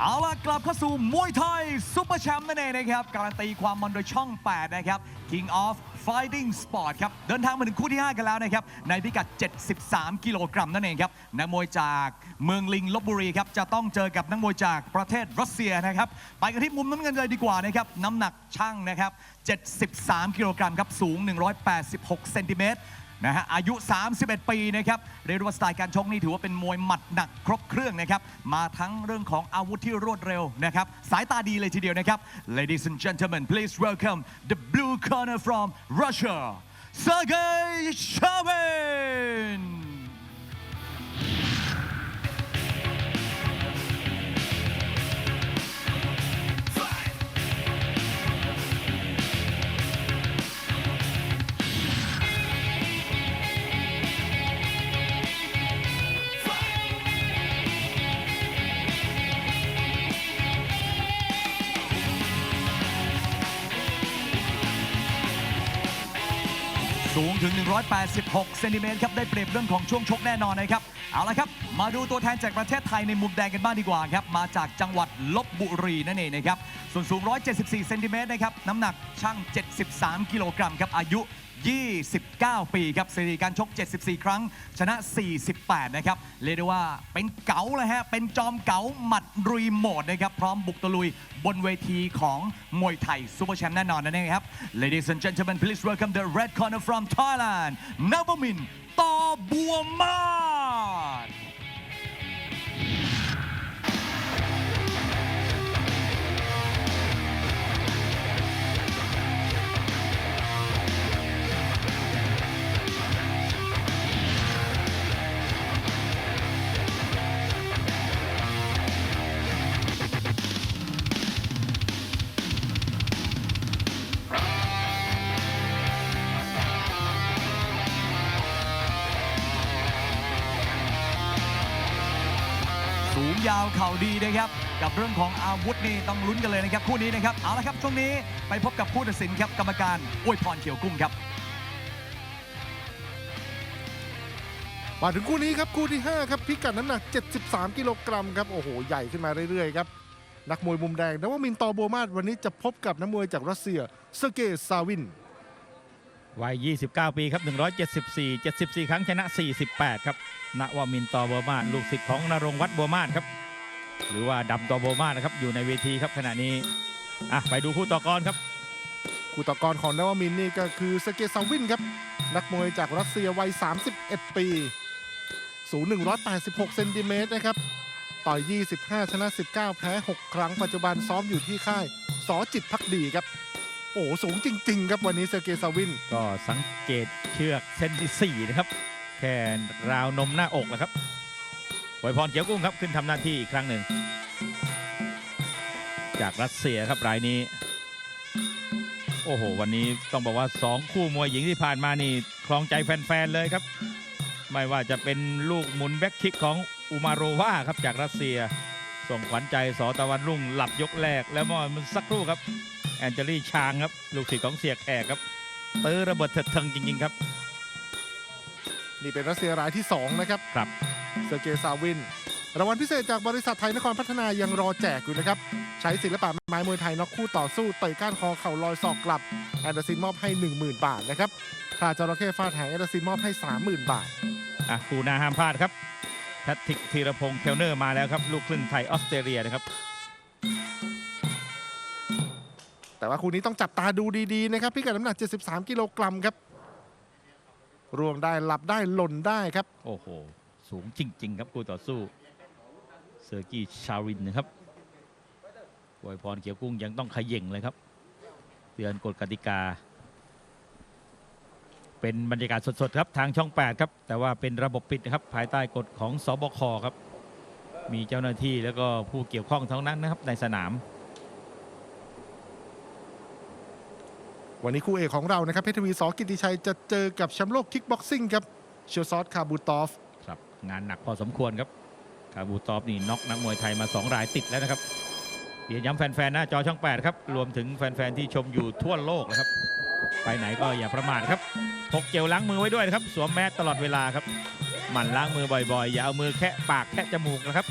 เอาล่ะกลับเข้าสู่มวยไทยซุปเปอร์แชมป์นั่นเองนะครับ การันตีความมันโดยช่อง 8 นะครับ King of Fighting Sport ครับ เดินทางมาถึงคู่ที่ 5 กันแล้วนะครับ ในพิกัด 73 กิโลกรัมนั่นเองครับนักมวยจากเมืองลิงลบบุรีครับ จะต้องเจอกับนักมวยจากประเทศรัสเซียนะครับ ไปกันที่มุมน้ำเงินเลยดีกว่านะครับ น้ำหนักช่างนะครับ 73 กิโลกรัมครับ สูง 186 เซนติเมตร นะฮะอายุ 31 ปีนะครับเรียกว่าสไตล์การชกนี่ถือว่าเป็นมวยหมัดหนักครบเครื่องนะครับมาทั้งเรื่องของอาวุธที่รวดเร็วนะครับสายตาดีเลยทีเดียวนะครับ Ladies and gentlemen please welcome the blue corner from Russia Sergey Shavin สูงถึง 186 เซนติเมตรครับ ได้เปรียบเรื่องของช่วงชกแน่นอนนะครับ เอาละครับ มาดูตัวแทนจากประเทศไทยในมุมแดงกันบ้างดีกว่าครับ มาจากจังหวัดลบบุรีนั่นเองนะครับ ส่วนสูง 174 เซนติเมตรนะครับ น้ำหนักช่าง 73 กิโลกรัมครับ อายุ 29 ปีครับสถิติการชก 74 ครั้ง ชนะ 48 นะครับ เรียกได้ว่าเป็นเก๋าเลยฮะ เป็นจอมเก๋าหมัดรีโมทนะครับ พร้อมบุกตะลุยบนเวทีของมวยไทยซูเปอร์แชมป์แน่นอนนั่นเองครับ Ladies and gentlemen please welcome the red corner from Thailand Navamin ต่อบัวมา สูงยาวเข่าดีนะครับ กับเรื่องของอาวุธนี่ต้องลุ้นกันเลยนะครับ คู่นี้นะครับ เอาละครับช่วงนี้ไปพบกับผู้ตัดสินครับกรรมการอวยพรเขียวกุ้งครับ มาถึงคู่นี้ครับคู่ที่ 5 ครับพิกัดน้ำหนัก 73 กิโลกรัมครับโอ้โห ใหญ่ขึ้นมาเรื่อยๆครับนักมวยมุมแดงนวมินต์ตอโบมาศวันนี้จะพบกับนักมวยจากรัสเซียเซอร์เกย์ซาวิน วัย 29 ปีครับ 174 74 ครั้งชนะ 48 ครับณวมินตอบัวมาศลูกศิษย์ของนรงวัดบัวมาศครับ หรือว่าดำตอบัวมาศนะครับ อยู่ในเวทีครับขณะนี้อะไปดูคู่ต่อกรครับ คู่ต่อกรของนวมินนี่ก็คือเซอร์เกซาวินครับ นักมวยจากรัสเซียวัย 31 ปีสูง 186 เซนติเมตรนะครับ ต่อย 25 ชนะ 19 แพ้ 6 ครั้ง ปัจจุบันซ้อมอยู่ที่ค่าย สอจิตพักดีครับ อ้โหสูงจริง ๆ ครับวันนี้เซอร์เกย์ซาวิน ก็สังเกตเชือกเส้นที่4 นะครับ แค่ราวนมหน้าอกนะครับไวยพรเขียวกุ้งครับขึ้นทำหน้าที่อีกครั้งหนึ่ง จากรัสเซียครับรายนี้ โอ้โห วันนี้ต้องบอกว่า 2 คู่มวยหญิงที่ผ่านมานี่ครองใจแฟน ๆ เลยครับ ไม่ว่าจะเป็นลูกหมุนแบ็คคิกของอุมาโรวาครับจากรัสเซีย ส่งขวัญใจสอตะวันรุ่งหลับยกแรกแล้วมอมันสักครู่ครับ แอนเจลี่ชางครับ ลูกศิษย์ของเสียแขกครับตื้อระเบิดเถิดเทิงจริง ๆ ครับ นี่เป็นรัสเซียรายที่ 2 นะครับครับเซอร์เกย์ซาวิน รางวัลพิเศษจากบริษัทไทยนครพัฒนายังรอแจกอยู่นะครับ ใช้ศิลปะไม้มวยไทยน็อกคู่ต่อสู้เตะก้านคอเข่าลอยศอกกลับ แอนเดอร์ซินมอบให้ 10,000 บาทนะครับค่าจระเข้ฟาดหางแอนเดอร์ซินมอบให้ 30,000 บาทอะคู่หน้าห้ามพลาดครับแพทริกธีรพงศ์เคลเนอร์มาแล้วครับ ลูกครึ่งไทยออสเตรเลียนะครับ แต่ว่าคู่นี้ต้องจับตาดูดีๆนะครับพิกัดน้ำหนัก 73 กิโลกรัมครับรวมได้หลับได้หล่นได้ครับ โอ้โห สูงจริง ๆ ครับคู่ต่อสู้เซอร์กี้ชารินนะครับอวยพรเขียวกุ้งยังต้องขย่งเลยครับเตือนกฎกติกา เป็นบรรยากาศสดๆครับทางช่อง 8 ครับ แต่ว่าเป็นระบบปิดนะครับภายใต้กฎของสบคครับ มีเจ้าหน้าที่แล้วก็ผู้เกี่ยวข้องทั้งนั้นนะครับในสนาม วันนี้คู่เอกของเรานะครับเพชรทวีสอกิติชัยจะเจอกับแชมป์โลกคิกบ็อกซิ่งครับเชลซอสคาบูตอฟครับงานหนักพอสมควรครับคาบูตอฟนี่น็อกนักมวยไทยมา 2 รายติดแล้วนะครับเรียนย้ำแฟนๆหน้าจอช่อง 8 ครับ รวมถึงแฟนๆที่ชมอยู่ทั่วโลกนะครับ ไปไหนก็อย่าประมาทครับพกเจลล้างมือไว้ด้วยนะครับ สวมแมสตลอดเวลาครับหมั่นล้างมือบ่อยๆ อย่าเอามือแค่ปากแค่จมูกนะครับ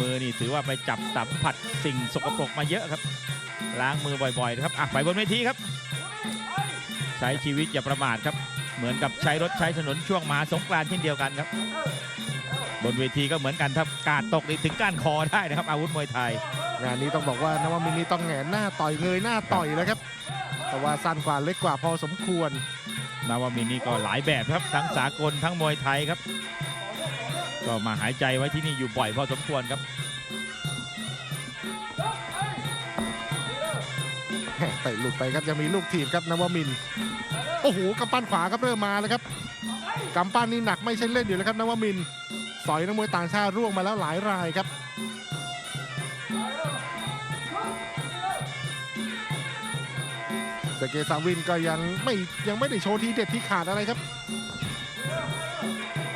มือนี่ถือว่าไปจับสัมผัสสิ่งสกปรกมาเยอะครับ ล้างมือบ่อยๆนะครับอะไปบนเวทีครับ ใช้ชีวิตอย่าประมาทครับ เหมือนกับใช้รถใช้ถนนช่วงมหาสงกรานต์เช่นเดียวกันครับ บนเวทีก็เหมือนกันถ้ากาดตกนี่ถึงก้านคอได้นะครับ อาวุธมวยไทยงานนี้ต้องบอกว่านวมินทร์นี่ต้องแหงนหน้าต่อยเงยหน้าต่อยแล้วครับ แต่ว่าสั้นกว่าเล็กกว่าพอสมควรนาวามินนี่ก็หลายแบบครับทั้งสากลทั้งมวยไทยครับ ก็มาหายใจไว้ที่นี่อยู่บ่อยพอสมควรครับ เตะหลุดไปครับยังมีลูกทีมครับนวมินทร์โอ้โหกำปั้นขวาครับเริ่มมาแล้วครับกำปั้นนี่หนักไม่ใช่เล่นอยู่แล้วครับนวมินทร์สอยนักมวยต่างชาติร่วงมาแล้วหลายรายครับเซเกซาวินก็ยังไม่ยังไม่ได้โชว์ทีเด็ดที่ขาดอะไรครับ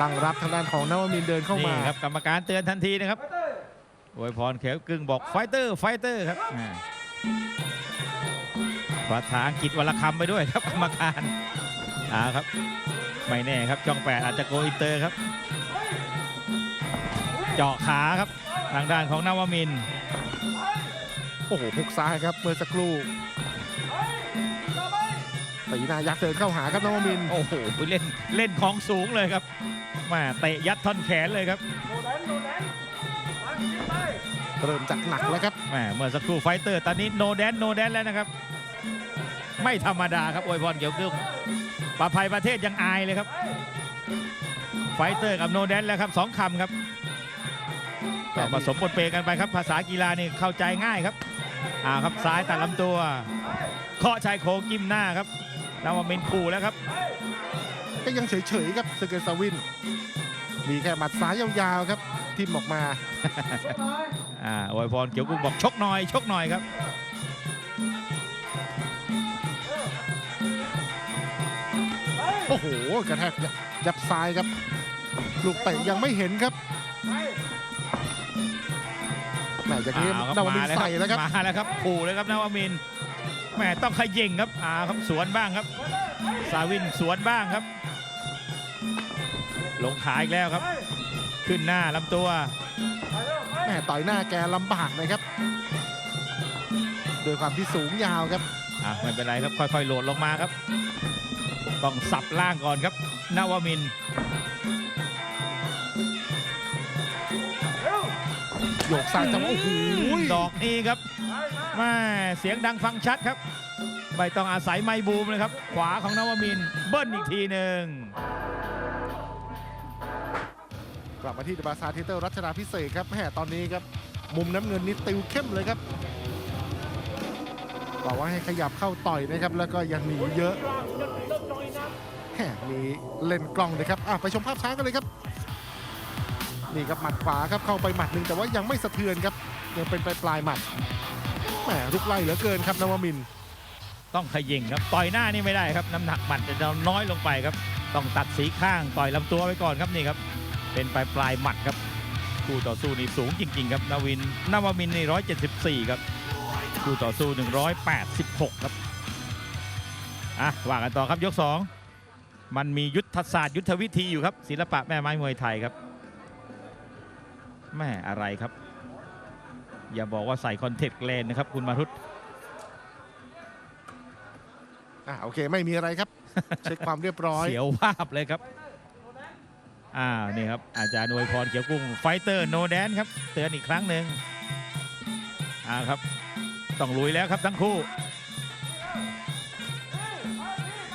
ตั้งรับทางด้านของนวมินทร์เดินเข้ามานี่ครับกรรมการเตือนทันทีนะครับอวยพรเขียวกึ่งบอกไฟเตอร์ไฟเตอร์ครับอ่า ภาษาอังกฤษวลคำไปด้วยครับกรรมการอ่าครับ ไม่แน่ครับช่องแปดอาจจะโกอินเตอร์ครับ เจาะขาครับทางด้านของนวมินทร์โอ้โหพุกซ้ายครับเมื่อสักครู่ตีหนายักษ์เดินเข้าหาครับนวมินทร์โอ้โหเล่นเล่นของสูงเลยครับแมาเตะยัดท่อนแขนเลยครับเริ่มจากหนักแล้วครับแหมเมื่อสักครู่ไฟเตอร์ตอนนี้โนแดนโนแดนแล้วนะครับ ไม่ธรรมดาครับอวยพรเกี่ยวกึ่งปลาภัยประเทศยังอายเลยครับ ไฟเตอร์กับโนแดนแล้วครับสองคำครับก็ผสมปนเปกันไปครับ ภาษากีฬานี่เข้าใจง่ายครับอ่าครับซ้ายตัดลำตัวเคาะชายโครงจิ้มหน้าครับนาวามินทร์ขู่แล้วครับ ก็ยังเฉยๆครับเซเกซาวิน มีแค่หมัดซ้ายยาวๆครับทิมออกมาอ่าอวยพรเกี่ยวกุ้งบอกชกหน่อยชกหน่อยครับ โอ้โห กระแทกยับซ้ายครับ ลูกเตะยังไม่เห็นครับแหมอย่างนี้เอาครับนวมินมาทแล้วร์ใส่แล้วครับมาแล้วครับขู่เลยครับนวมินทร์แหมต้องขย่งครับอ่าครับสวนบ้างครับ สาวินสวนบ้างครับ ลงขาอีกแล้วครับ ขึ้นหน้าลำตัวแหมต่อยหน้าแกลำบากนะครับโดยความที่สูงยาวครับอะไม่เป็นไรครับค่อยๆโหลดลงมาครับ ต้องสับล่างก่อนครับ นวมินทร์โยกซ้ายจังโอ้โหดอกนี้ครับแม่เสียงดังฟังชัดครับไม่ต้องอาศัยไมค์บูมเลยครับ ขวาของนวมินทร์เบิ้ลอีกทีหนึ่งกลับมาที่เดอะบาซาร์เทเตอร์รัชดาพิเศษกครับแหมตอนนี้ครับ มุมน้ำเงินนี่ติวเข้มเลยครับ บอกว่าให้ขยับเข้าต่อยนะครับ แล้วก็ยังหนีเยอะแหมมีเล่นกล้องเลยครับอะไปชมภาพช้ากันเลยครับ นี่ครับหมัดขวาครับเข้าไปหมัดหนึ่งแต่ว่ายังไม่สะเทือนครับยังเป็นปลายปลายหมัดแหมลุกไล่เหลือเกินครับนวมินต้องขยิงครับต่อยหน้านี่ไม่ได้ครับน้ำหนักหมัดจะน้อยลงไปครับ ต้องตัดสีข้างต่อยลำตัวไว้ก่อนครับนี่ครับ เป็นปลายปลายหมัดครับคู่ต่อสู้นี่สูงจริง ๆ ครับนวินนวมินนี่174 ครับ คู่ต่อสู้ 186 ครับ อะว่ากันต่อครับยก 2 มันมียุทธศาสตร์ยุทธวิธีอยู่ครับ ศิลปะแม่ไม้มวยไทยครับ แม่อะไรครับ อย่าบอกว่าใส่คอนเทคเลนนะครับ คุณมาทุตอะโอเคไม่มีอะไรครับ เช็คความเรียบร้อย เสียววาบเลยครับอ่านี่ครับ อาจารย์อวยพรเขียวกุ้งไฟเตอร์โนแดนครับ เตือนอีกครั้งหนึ่งอ่าครับ ต้องลุยแล้วครับทั้งคู่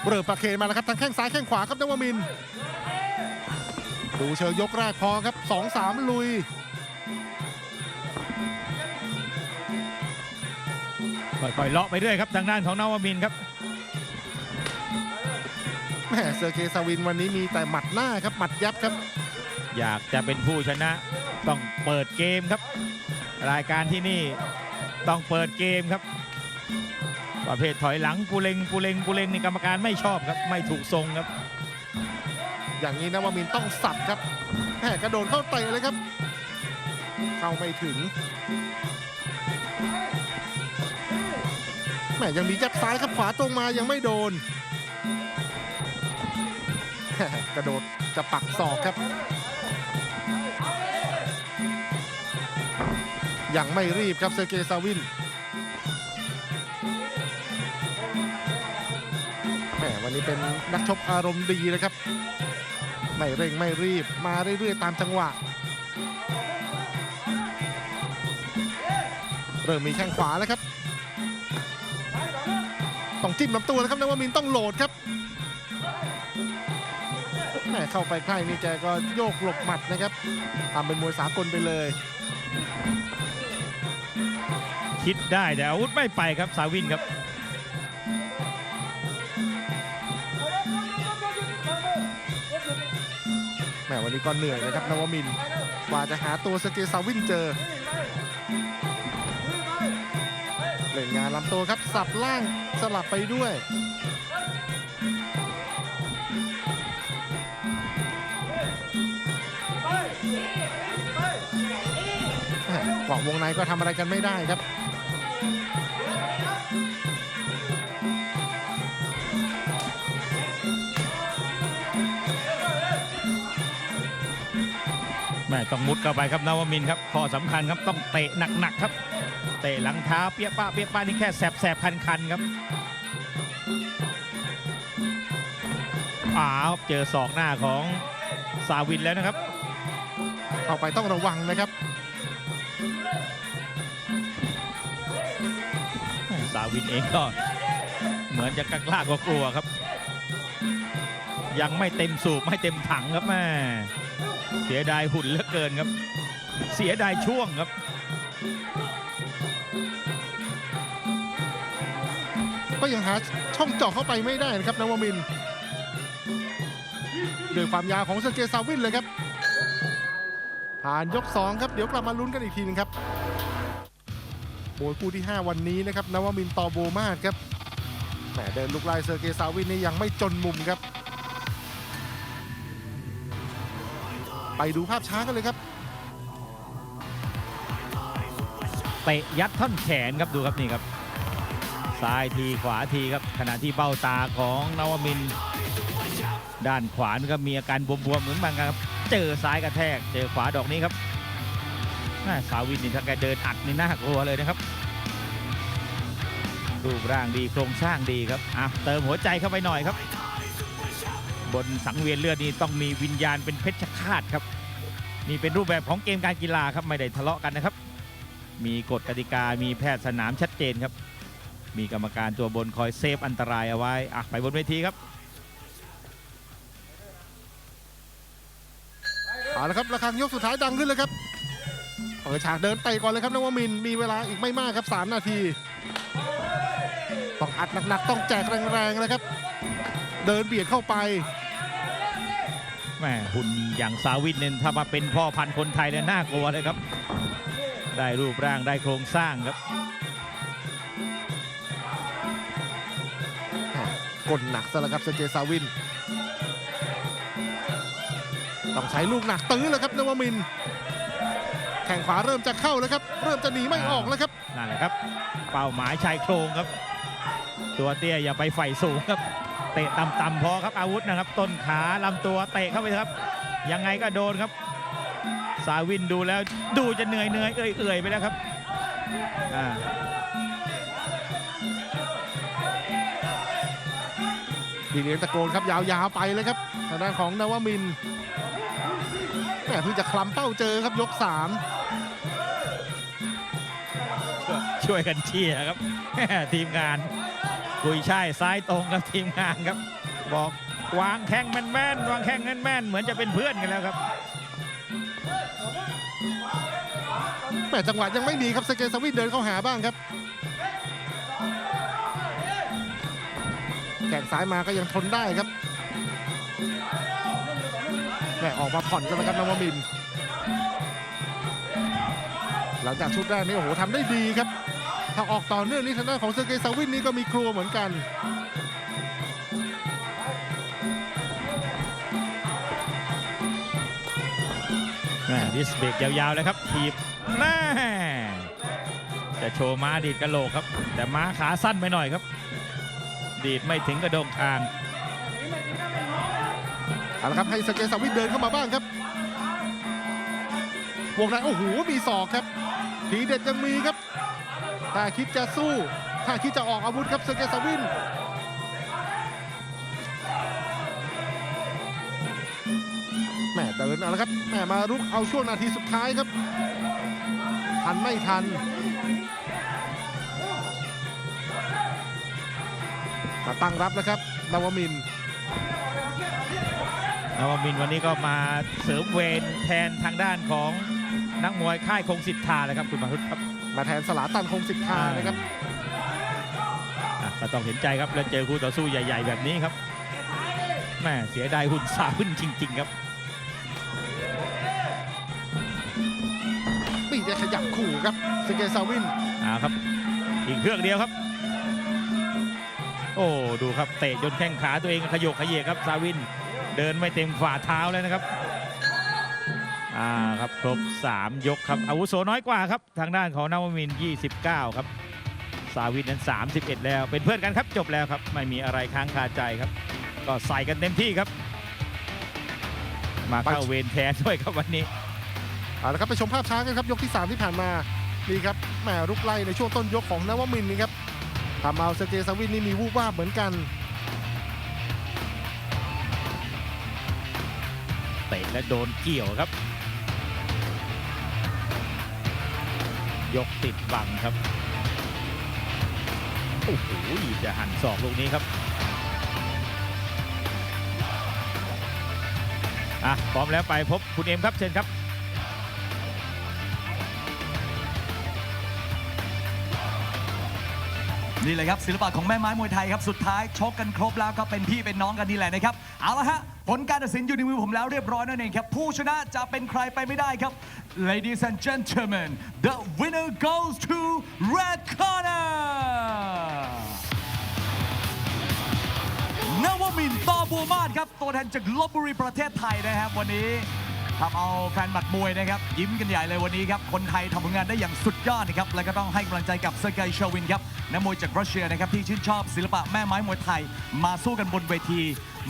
เริ่มประเคนมาแล้วครับทั้งแข้งซ้ายแข้งขวาครับนวมินทร์ดูเชิงยกแรกพอครับสองสามลุยค่อยๆเลาะไปเรื่อยครับทางด้านของนวมินทร์ครับแหมเซอร์เกย์ซาวินวันนี้มีแต่หมัดหน้าครับหมัดยับครับ อยากจะเป็นผู้ชนะต้องเปิดเกมครับ รายการที่นี่ ต้องเปิดเกมครับ ประเภทถอยหลังปูเลงปูเลงปูเลงนี่กรรมการไม่ชอบครับ ไม่ถูกทรงครับ อย่างนี้นะวามินต้องสับครับแหมกระโดดเข้าเตะเลยครับ เข้าไม่ถึงแหมยังมียับซ้ายครับขวาตรงมายังไม่โดน กระโดดจะปักศอกครับ ยังไม่รีบครับเซเกซาวินแหมวันนี้เป็นนักชกอารมณ์ดีนะครับ ไม่เร่งไม่รีบมาเรื่อยๆตามจังหวะ เริ่มมีแข้งขวาแล้วครับ ต้องจิ้มลำตัวนะครับนวมินต้องโหลดครับแหมเข้าไปใกล้นี่แกก็โยกหลบหมัดนะครับทำเป็นมวยสากลไปเลย คิดได้แต่อาวุธไม่ไปครับซาวินครับแหมวันนี้ก็เหนื่อยนะครับนวมินกว่าจะหาตัวสเกซาวินเจอเล่นงานลำตัวครับสับล่างสลับไปด้วยแหม่เกาะวงในก็ทำอะไรกันไม่ได้ครับ แม่ต้องมุดเข้าไปครับนวมินทร์ครับข้อสำคัญครับต้องเตะหนักๆครับ เตะหลังเท้าเปี้ยป้าเปี้ยป้านี่แค่แสบๆคันๆครับอ้าวเจอศอกหน้าของซาวินแล้วนะครับ เข้าไปต้องระวังนะครับซาวินเองก็เหมือนจะกล้ากลัวๆครับ ยังไม่เต็มสูบไม่เต็มถังครับแม่ เสียดายหุ่นเหลือเกินครับ เสียดายช่วงครับ ก็ยังหาช่องเจาะเข้าไปไม่ได้นะครับนวมินด้วยความยาวของเซอร์เกย์ซาวินเลยครับ ผ่านยก 2 ครับ เดี๋ยวกลับมาลุ้นกันอีกทีหนึงครับมวยคู่ที่ 5 วันนี้นะครับนวมินต่อโบมาศครับแหมเดินลุกไล่เซอร์เกย์ซาวินนี่ยังไม่จนมุมครับ ไปดูภาพช้ากันเลยครับเตะยัดท่อนแขนครับดูครับนี่ครับ ซ้ายทีขวาทีครับขณะที่เบ้าตาของนวมิน ด้านขวานี่ก็มีอาการบวมๆเหมือนกันครับ เจอซ้ายกระแทก เจอขวาดอกนี้ครับสาวินนี่ถ้าแกเดินอัดนี่น่ากลัวเลยนะครับรูปร่างดีโครงสร้างดีครับอะเติมหัวใจเข้าไปหน่อยครับ บนสังเวียนเลือดนี่ต้องมีวิญญาณเป็นเพชฌฆาตครับ นี่เป็นรูปแบบของเกมการกีฬาครับไม่ได้ทะเลาะกันนะครับ มีกฎกติกามีแพทย์สนามชัดเจนครับ มีกรรมการตัวบนคอยเซฟอันตรายเอาไว้อะไปบนเวทีครับเอาละครับระฆังยกสุดท้ายดังขึ้นเลยครับเปิดฉากเดินเตะก่อนเลยครับนวมินมีเวลาอีกไม่มากครับ 3 นาที ต้องอัดหนักๆต้องแจกแรงๆเลยครับ เดินเบียดเข้าไปแม่หุ่นอย่างซาวินเนี่ยถ้ามาเป็นพ่อพันธุ์คนไทยเนี่ยน่ากลัวเลยครับ ได้รูปร่างได้โครงสร้างครับกลหนักซะแล้วครับเซเกซาวิน ต้องใช้ลูกหนักตื้อเลยครับนวมินทร์แข่งขวาเริ่มจะเข้าแล้วครับ เริ่มจะหนีไม่ออกแล้วครับนั่นแหละครับ เป้าหมายชายโครงครับ ตัวเตี้ยอย่าไปไฟสูงครับ เตะต่ำๆพอครับอาวุธนะครับ ต้นขาลำตัวเตะเข้าไปครับ ยังไงก็โดนครับซาวินดูแล้วดูจะเหนื่อยเหนื่อยเอื่อยเอื่อยไปแล้วครับอ่าพี่เลี้ยงตะโกนครับยาวๆไปเลยครับทางด้านของนวมินทร์แหมเพิ่งจะคลำเป้าเจอครับยก3ช่วยช่วยกันเชียร์ครับทีมงาน กุยช่ายซ้ายตรงครับทีมงานครับ บอกวางแข้งแม่นๆวางแข้งแม่นๆเหมือนจะเป็นเพื่อนกันแล้วครับแหมจังหวะยังไม่มีครับสเกซาวินเดินเข้าหาบ้างครับแข่งซ้ายมาก็ยังทนได้ครับแหมออกมาผ่อนกันแล้วครับนวมิน หลังจากชุดแรกนี่โอ้โหทำได้ดีครับ ถ้าออกต่อเนื่องนี่ทางด้านของเซอร์เกย์ซาวินนี่ก็มีครัวเหมือนกันแม่ดิสเบรกยาวๆเลยครับถีบแม่จะโชว์ม้าดีดกระโหลกครับ แต่ม้าขาสั้นไปหน่อยครับ ดีดไม่ถึงกระโดงคางเอาละครับให้สเกตสวิทเดินเข้ามาบ้างครับวงในโอ้โหมีศอกครับ ทีเด็ดยังมีครับ ถ้าคิดจะสู้ ถ้าคิดจะออกอาวุธครับเซอร์เกย์ซาวินแหม่เดินเอาละครับแหม่มารุกเอาช่วงนาทีสุดท้ายครับ ทันไม่ทันมาตั้งรับแล้วครับนวมินทร์นวมินวันนี้ก็มาเสริมเวรแทนทางด้านของนักมวยค่ายคงสิทธาเลยครับคุณมารุตครับ มาแทนสลาตันคงสิทธานะครับอะก็ต้องเห็นใจครับแล้วเจอคู่ต่อสู้ใหญ่ ๆ แบบนี้ครับแม่เสียดายหุ่นสาวขึ้นจริง ๆ ครับ ปีจะขยับขู่ครับเซเกซาวินอ่าครับ อีกเครื่องเดียวครับ โอ้ ดูครับ เตะจนแข้งขาตัวเองขยกขยเยกครับ ซาวิน เดินไม่เต็มฝ่าเท้าเลยนะครับ อ่าครับครบ 3 ยกครับอาวุโสน้อยกว่าครับ ทางด้านของนวมินทร์29 ครับซาวินนั้น 31 แล้ว เป็นเพื่อนกันครับจบแล้วครับ ไม่มีอะไรค้างคาใจครับ ก็ใส่กันเต็มที่ครับ มาเข้าเวรแทนด้วยครับวันนี้เอาละครับไปชมภาพช้ากันครับยกที่ 3 ที่ผ่านมานี่ครับแหมรุกไล่ในช่วงต้นยกของนวมินทร์นี่ครับทำเอาเซเกซาวินนี่มีวูบวาบเหมือนกันเตะและโดนเกี่ยวครับ ยกติดบังครับ โอ้โห จะหันศอกลูกนี้ครับ อะ พร้อมแล้วไปพบคุณเอ็มครับ เชิญครับ นี่เลยครับศิลปะของแม่ไม้มวยไทยครับสุดท้ายชกกันครบแล้วก็เป็นพี่เป็นน้องกันนี่แหละนะครับเอาละฮะผลการตัดสินอยู่ในมือผมแล้วเรียบร้อยนั่นเองครับผู้ชนะจะเป็นใครไปไม่ได้ครับ Ladies and gentlemen the winner goes to red corner นวมินทร์ต่อบัวมาศครับตัวแทนจากลบบุรีประเทศไทยนะครับวันนี้ ทำเอาแฟนบัตรมวยนะครับ ยิ้มกันใหญ่เลยวันนี้ครับ คนไทยทำผลงานได้อย่างสุดยอดนะครับ และก็ต้องให้กำลังใจกับเซอร์เกย์ชาวินครับนักมวยจากรัสเซียนะครับ ที่ชื่นชอบศิลปะแม่ไม้มวยไทย มาสู้กันบนเวที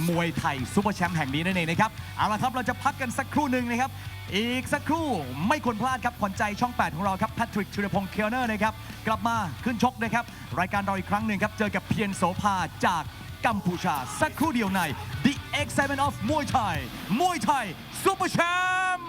มวยไทยซูเปอร์แชมป์แห่งนี้นั่นเองนะครับ เอาละครับเราจะพักกันสักครู่หนึ่งนะครับ อีกสักครู่ไม่ควรพลาดครับขวัญใจช่อง 8 ของเราครับแพทริกชูรพงศ์เคลเนอร์นะครับกลับมาขึ้นชกนะครับรายการเราอีกครั้งหนึ่งครับเจอกับเพียรโสภาจาก กัมพูชา สักครู่เดียวใน The Excitement of Muay Thai มวยไทย Super Champ